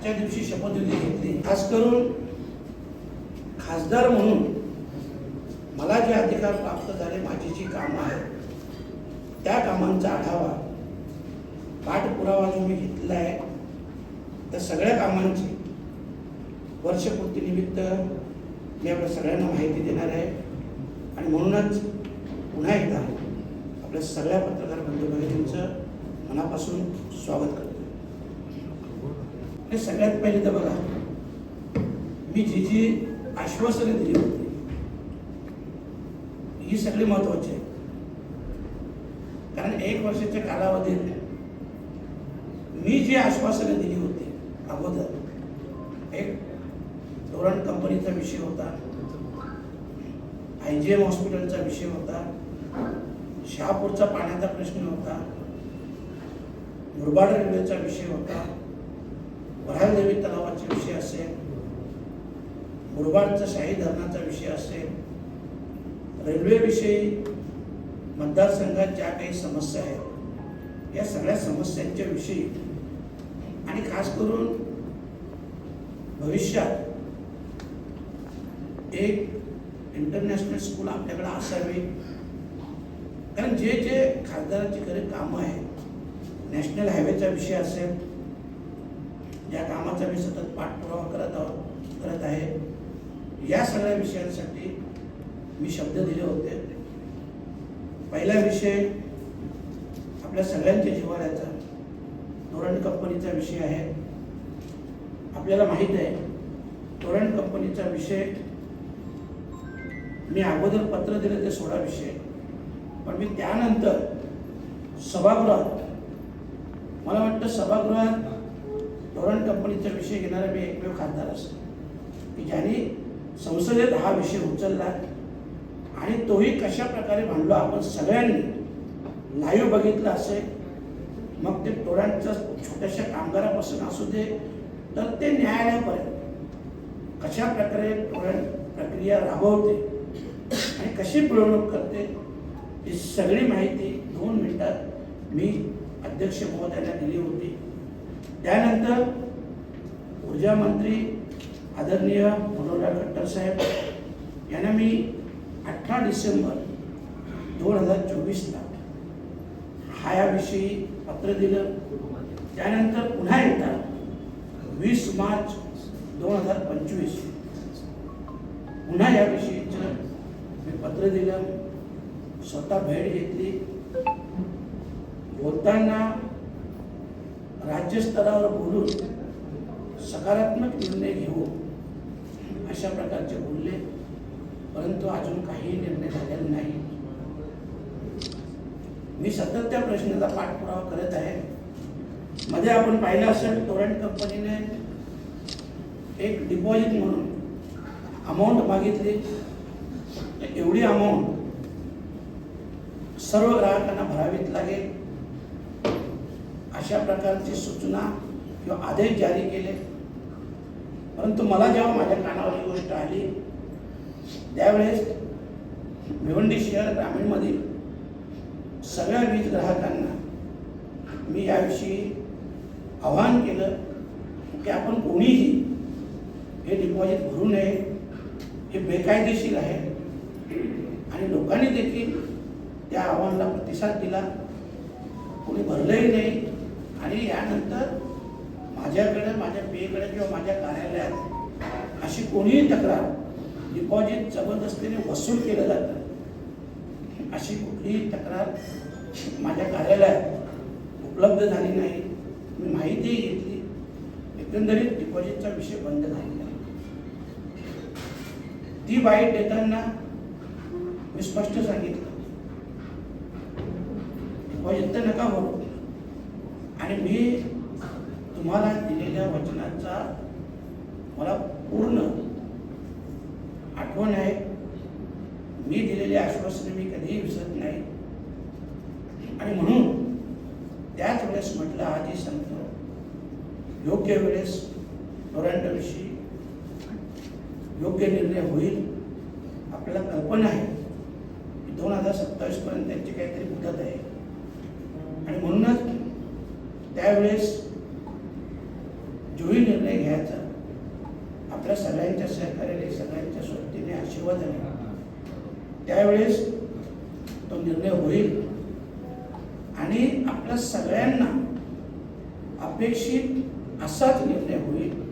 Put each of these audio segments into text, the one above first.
आजच्या दिवशी शपथविधी घेतली. खास करून खासदार म्हणून मला जे अधिकार प्राप्त झाले माझी जी कामं आहेत. त्या कामांचा आढावा पाठपुरावा जो मी घेतला आहे. त्या सगळ्या कामांची वर्षपूर्तीनिमित्त मी आपल्या सगळ्यांना माहिती देणार आहे. आणि म्हणूनच पुन्हा एकदा आपल्या सगळ्या पत्रकार बंधू भगिनींचं मनापासून स्वागत करतो. हे सगळ्यात पहिले तर बघा मी जी जी आश्वासने दिली होती ही सगळी महत्वाची आहे. कारण एक वर्षाच्या कालावधीत मी जी आश्वासने दिली होती अगोदर एक धोरण कंपनीचा विषय होता आय जी एम हॉस्पिटलचा विषय होता शहापूरचा पाण्याचा प्रश्न होता मुरबाड रेल्वेचा विषय होता वऱ्हालदेवी तलावाचा विषय असेल मुरबाडचा शाही धरणाचा विषय असेल रेल्वेविषयी मतदारसंघात ज्या काही समस्या आहेत या सगळ्या समस्यांच्या विषयी आणि खास करून भविष्यात एक इंटरनॅशनल स्कूल आपल्याकडे असावी. कारण जे जे खासदाराची खरे कामं आहेत नॅशनल हायवेचा विषय असेल या कामाचा मी सतत पाठपुरावा करत आहोत करत आहे. या सगळ्या विषयांसाठी मी शब्द दिले होते. पहिला विषय आपल्या सगळ्यांच्या जिव्हाळ्याचा तोरण कंपनीचा विषय आहे. आपल्याला माहीत आहे तोरण कंपनीचा विषय मी अगोदर पत्र दिलं ते सोळा विषय. पण मी त्यानंतर सभागृहात मला वाटतं सभागृहात धोरण कंपनीचा विषय घेणारा मी एकमेव खासदार असेल. की ज्याने संसदेत हा विषय उचलला आणि तोही कशा प्रकारे मांडलो आपण सगळ्यांनी लाईव्ह बघितलं असेल मग ते टोळ्यांच्या छोट्याशा कामगारापासून असू दे तर ते न्यायालयापर्यंत कशा प्रकारे टोळ्यां प्रक्रिया राबवते आणि कशी पिळवणूक करते ही सगळी माहिती दोन मिनिटात मी अध्यक्ष महोदयांना दिली होती. त्यानंतर ऊर्जा मंत्री आदरणीय मनोहरलाल खट्टर साहेब यांना मी अठरा डिसेंबर दोन हजार चोवीसला हा याविषयी पत्र दिलं. त्यानंतर पुन्हा एकदा वीस मार्च दोन हजार पंचवीस पुन्हा याविषयीचं मी पत्र दिलं. स्वतः भेट घेतली. बोलताना राज्यस्तरावर बोलून सकारात्मक निर्णय घेऊ अशा प्रकारचे बोलले. परंतु अजून काही निर्णय झालेला नाही. मी सतत त्या प्रश्नाचा पाठपुरावा करत आहे. मध्ये आपण पाहिलं असेल टोरंट कंपनीने एक डिपॉझिट म्हणून अमाऊंट मागितली. एवढी अमाऊंट सर्व ग्राहकांना भरावीत लागेल. अशा प्रकारची सूचना किंवा आदेश जारी केले. परंतु मला जेव्हा माझ्या कानावर ही गोष्ट आली त्यावेळेस भिवंडी शहर ग्रामीणमधील सगळ्या वीज ग्राहकांना मी याविषयी आवाहन केलं की आपण कोणीही हे डिपॉझिट भरू नये. हे बेकायदेशीर आहे. आणि लोकांनी देखील त्या आव्हानाला प्रतिसाद दिला. कोणी भरलंही नाही. आणि यानंतर माझ्याकडे माझ्या पेकडे किंवा माझ्या कार्यालयात अशी कोणीही तक्रार डिपॉझिट जबरदस्तीने वसूल केलं जातं. अशी कुठलीही तक्रार माझ्या कार्यालयात उपलब्ध झाली नाही. मी माहितीही घेतली. एकंदरीत डिपॉझिटचा विषय बंद झालेला आहे. ती बाईट देताना मी स्पष्ट सांगितलं. डिपॉझिट तर नका भरू आणि मी तुम्हाला दिलेल्या वचनाचा मला पूर्ण आठवण आहे. मी दिलेली आश्वासने मी कधीही विसरत नाही. आणि म्हणून त्याच वेळेस म्हटलं आधी सांगतो योग्य वेळेस टोरंटोविषयी योग्य निर्णय होईल. आपल्याला कल्पना आहे की दोन हजार सत्तावीसपर्यंत त्यांची काहीतरी मुदत आहे. आणि म्हणूनच त्यावेळेस जोही निर्णय घ्यायचा. आपल्या सगळ्यांच्या सहकार्याने सगळ्यांच्या सोबतीने आशीर्वादाने. त्यावेळेस तो निर्णय होईल. आणि आपल्या सगळ्यांना अपेक्षित असाच निर्णय होईल.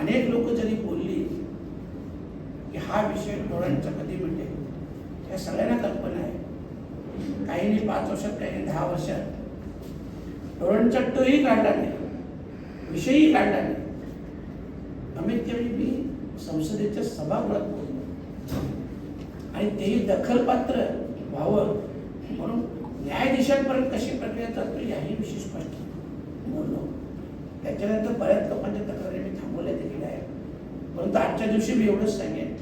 अनेक लोक जरी बोलली की हा विषय डोळ्यांचा कधी मिळते या सगळ्यांना कल्पना आहे. काहींनी पाच वर्षात काही दहा वर्षात. डोळ्यांचा टही काढला नाही. विषयही काढला नाही. कमीत कमी मी संसदेच्या सभागृहात बोललो. आणि तेही दखलपात्र व्हावं म्हणून न्यायाधीशांपर्यंत कशी प्रक्रिया चालतो याही विषयी स्पष्ट बोललो. त्याच्यानंतर बऱ्याच लोकांच्या तक्रारी मी थांबवल्या देखील आहे परंतु आजच्या दिवशी मी एवढंच सांगेन.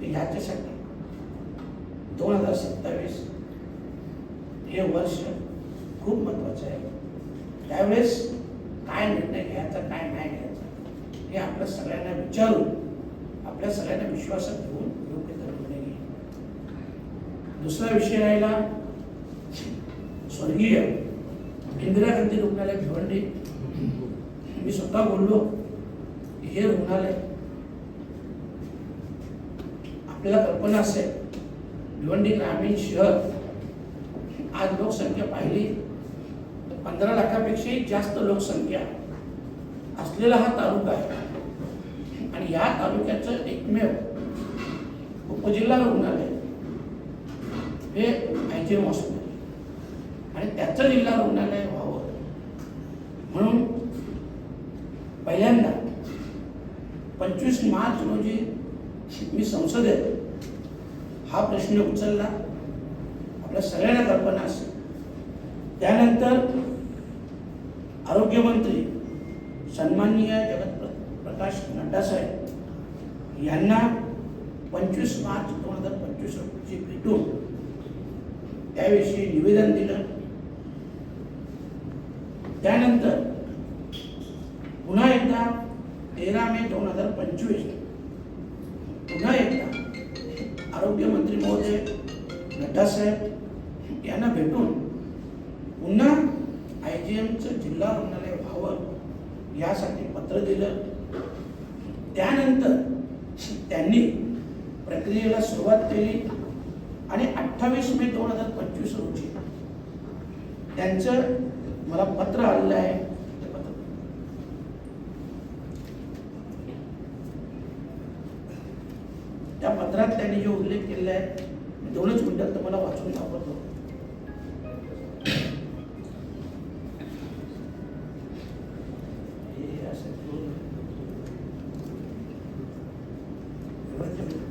की ह्याच्यासाठी दोन हजार सत्तावीस हे वर्ष खूप महत्वाचं आहे. त्यावेळेस काय निर्णय घ्यायचा काय नाही घ्यायचा हे आपल्या सगळ्यांना विचारून आपल्या सगळ्यांना विश्वासात घेऊन योग्य तो निर्णय दुसरा विषय राहिला स्वर्गीय इंदिरा गांधी रुग्णालय भिवंडी. मी स्वतः बोललो की हे रुग्णालय आपल्याला कल्पना असेल भिवंडी ग्रामीण शहर आज लोकसंख्या पाहिली पंधरा लाखापेक्षाही जास्त लोकसंख्या असलेला हा तालुका आहे. आणि या तालुक्याचं एकमेव उपजिल्हा रुग्णालय हे आय जी एम हॉस्पिटल आणि त्याचं जिल्हा रुग्णालय व्हावं म्हणून पहिल्यांदा पंचवीस मार्च रोजी मी संसदेत हा प्रश्न उचलला. आपल्या सगळ्यांना कल्पना असेल त्यानंतर आरोग्यमंत्री सन्माननीय जगत प्रकाश नड्डा साहेब यांना पंचवीस मार्च दोन हजार पंचवीस रोजी भेटून त्याविषयी निवेदन दिलं. त्यानंतर पुन्हा एकदा तेरा मे दोन हजार पंचवीस पुन्हा एकदा आरोग्यमंत्री महोदय नड्डा साहेब यांना भेटून पुन्हा आय जी एमचं जिल्हा रुग्णालय व्हावं यासाठी पत्र दिलं. त्यानंतर त्यांनी प्रक्रियेला सुरुवात केली आणि अठ्ठावीस मे दोन हजार पंचवीस रोजी त्यांचं मला पत्र आलेलं आहे. त्या पत्रात त्यांनी जे उल्लेख केलेला आहे दोनच मिनिटात तुम्हाला वाचून दाखवतो हे असं दोन-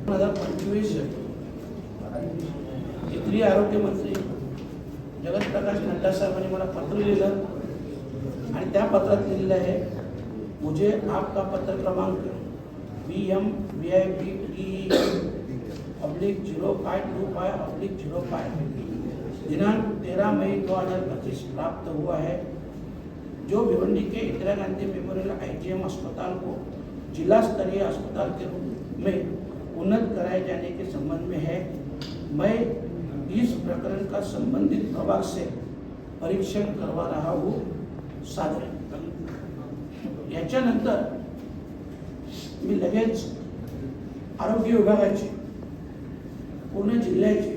माझा हजार पंचवीस केंद्रीय आरोग्य मंत्री. जगत प्रकाश नड्डा साहेबांनी मला पत्र लिहिलं. आणि त्या पत्रात लिहिलेलं आहे मुझे आपका पत्र क्रमांक B M V I B T public zero five two five public zero five दिनांक तेरह मई दो हजार पच्चीस प्राप्त हुआ है। जो भिवंडी के इंदिरा गांधी मेमोरियल आईजीएम अस्पताल को जिला स्तरीय अस्पताल के रूप में उन्नत कराए जाने के संबंध में है। मैं इस प्रकरण का संबंधित प्रभाग से परीक्षण करवा रहा हूँ। सादर। याच्यानंतर मी लगेच आरोग्य विभागाची, पूर्ण जिल्ह्याची,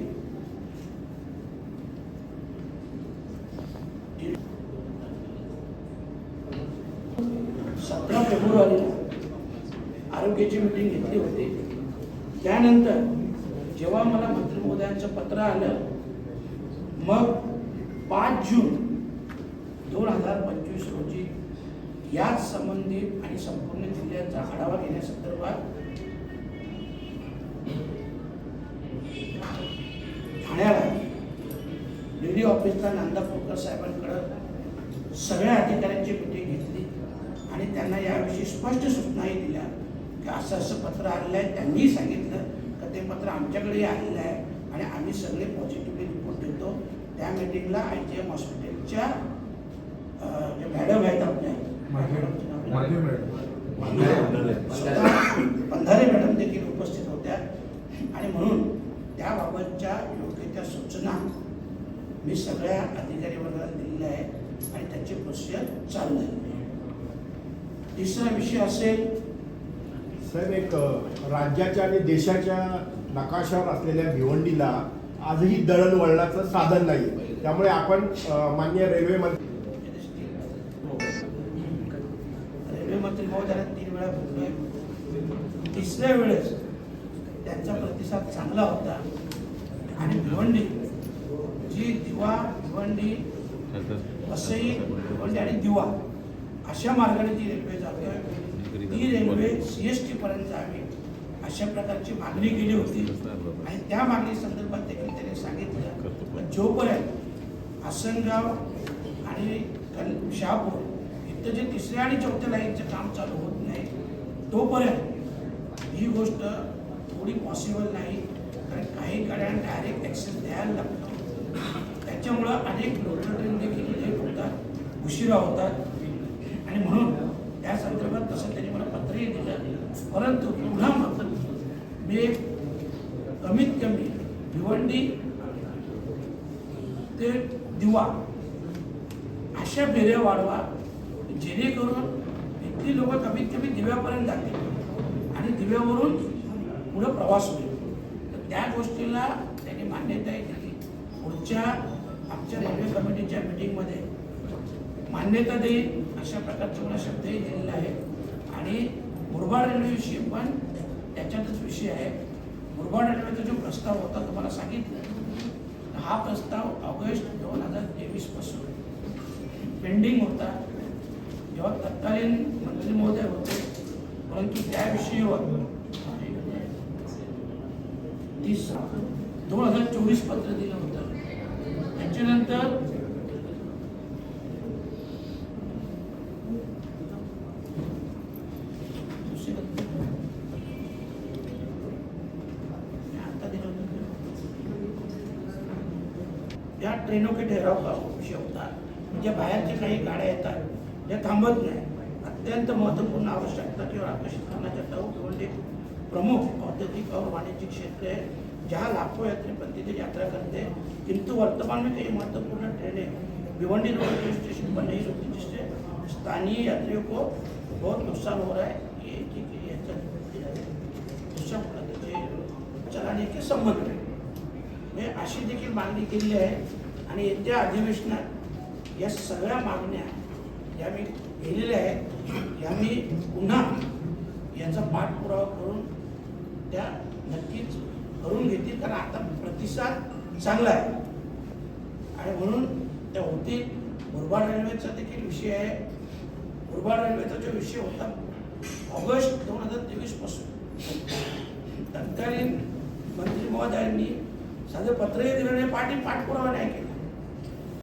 सतरा फेब्रुवारीला आरोग्याची मीटिंग घेतली होती. त्यानंतर जेव्हा मला मंत्री महोदयांचं पत्र आलं मग पाच जून दोन हजार पंचवीस रोजी याच संबंधित आणि संपूर्ण जिल्ह्याचा आढावा घेण्यासंदर्भात ठाण्याला डी ऑफिसला नांदापूरकर साहेबांकडं सगळ्या अधिकाऱ्यांची मिटिंग घेतली आणि त्यांना याविषयी स्पष्ट सूचनाही दिल्या. की असं असं पत्र आलेलं आहे त्यांनीही सांगितलं का ते पत्र आमच्याकडेही आलेलं आहे आणि आम्ही सगळे पॉझिटिव्हली रिपोर्ट देतो. त्या मीटिंगला आय जी एम हॉस्पिटलच्या जे मॅडम आहेत आपल्या पंधारे मॅडम देखील उपस्थित होत्या. आणि म्हणून त्याबाबतच्या योग्य त्या सूचना मी सगळ्या अधिकारी वर्गाला दिलेल्या आहेत आणि त्याची प्रोसिजर चालू आहे. तिसरा विषय असेल साहेब एक राज्याच्या आणि देशाच्या नकाशावर असलेल्या भिवंडीला आजही दळणवळणाचं साधन नाही त्यामुळे आपण मान्य रेल्वे मंत्री रेल्वे मंत्री महोदयांना तीन वेळा भेटलोय तिसऱ्या वेळेस त्यांचा प्रतिसाद चांगला होता. आणि भिवंडी जी दिवा भिवंडी वसई भिवंडी आणि दिवा अशा मार्गाने जी रेल्वे जाते. ती रेल्वे सी एस टी पर्यंत जावी अशा प्रकारची मागणी केली होती. आणि त्या मागणी संदर्भात देखील त्याने सांगितलं. पण. जोपर्यंत आसनगाव आणि शहापूर इथं जे तिसऱ्या आणि चौथ्या लाईनचं काम चालू होत नाही तोपर्यंत ही गोष्ट थोडी पॉसिबल नाही. कारण काही गाड्यांना डायरेक्ट ॲक्सेस द्यायला लागतो त्याच्यामुळं अनेक लोकल ट्रेन देखील लेट होतात उशिरा होतात आणि म्हणून त्या संदर्भात तसं त्यांनी मला पत्रही दिलं परंतु पुन्हा मात्र मी कमीत कमी भिवंडी ते दिवा अशा फेऱ्या वाढवा जेणेकरून इथली लोक कमीत कमी दिव्यापर्यंत जातील आणि दिव्यावरून पुढं प्रवास होईल. तर त्या गोष्टीला त्यांनी मान्यता दिली. पुढच्या आमच्या रेल्वे कमिटीच्या मिटिंगमध्ये मान्यता देईल अशा प्रकारचे मला शब्दही दिलेला आहे आणि मुरबाड रेल्वेविषयी पण त्याच्यातच विषय आहे. मुरबाड रेल्वेचा जो प्रस्ताव होता तुम्हाला सांगितलं हा प्रस्ताव ऑगस्ट दोन हजार तेवीसपासून पेंडिंग होता. जेव्हा तत्कालीन मंत्री महोदय होते परंतु त्या विषयावर तीस दोन हजार चोवीस पत्र दिलं होतं त्याच्यानंतर दुसरी पत्र- आता दिलं होतं. या ट्रेनों के ठहराव का विषय होता म्हणजे बाहेरच्या काही गाड्या येतात ज्या थांबत नाही अत्यंत महत्त्वपूर्ण आवश्यकता किंवा आकर्षित करण्याच्या टाऊ भिवंडी प्रमुख औद्योगिक और वाणिज्यिक क्षेत्र है जहाँ लाखों यात्री प्रतिदिन यात्रा करते हैं। किंतु वर्तमान में कई महत्त्वपूर्ण ट्रेनें भिवंडी रेलवे स्टेशन पर नहीं रुकती जिससे स्थानीय यात्रियों को बहुत नुकसान हो रहा है ये ठीक चलाने के संबंध में। हे अशी देखील मागणी केली आहे आणि येत्या अधिवेशनात या सगळ्या मागण्या ज्या मी केलेल्या आहेत या मी पुन्हा याचा पाठपुरावा करून त्या नक्कीच करून घेतील. कारण आता प्रतिसाद चांगला आहे. आणि म्हणून त्या होतील. मुरबाड रेल्वेचा देखील विषय आहे. मुरबाड रेल्वेचा जो विषय होता ऑगस्ट दोन हजार तेवीसपासून तत्कालीन मंत्री महोदयांनी साधं पत्रही दिलं नाही पाठी पाठपुरावा नाही केला.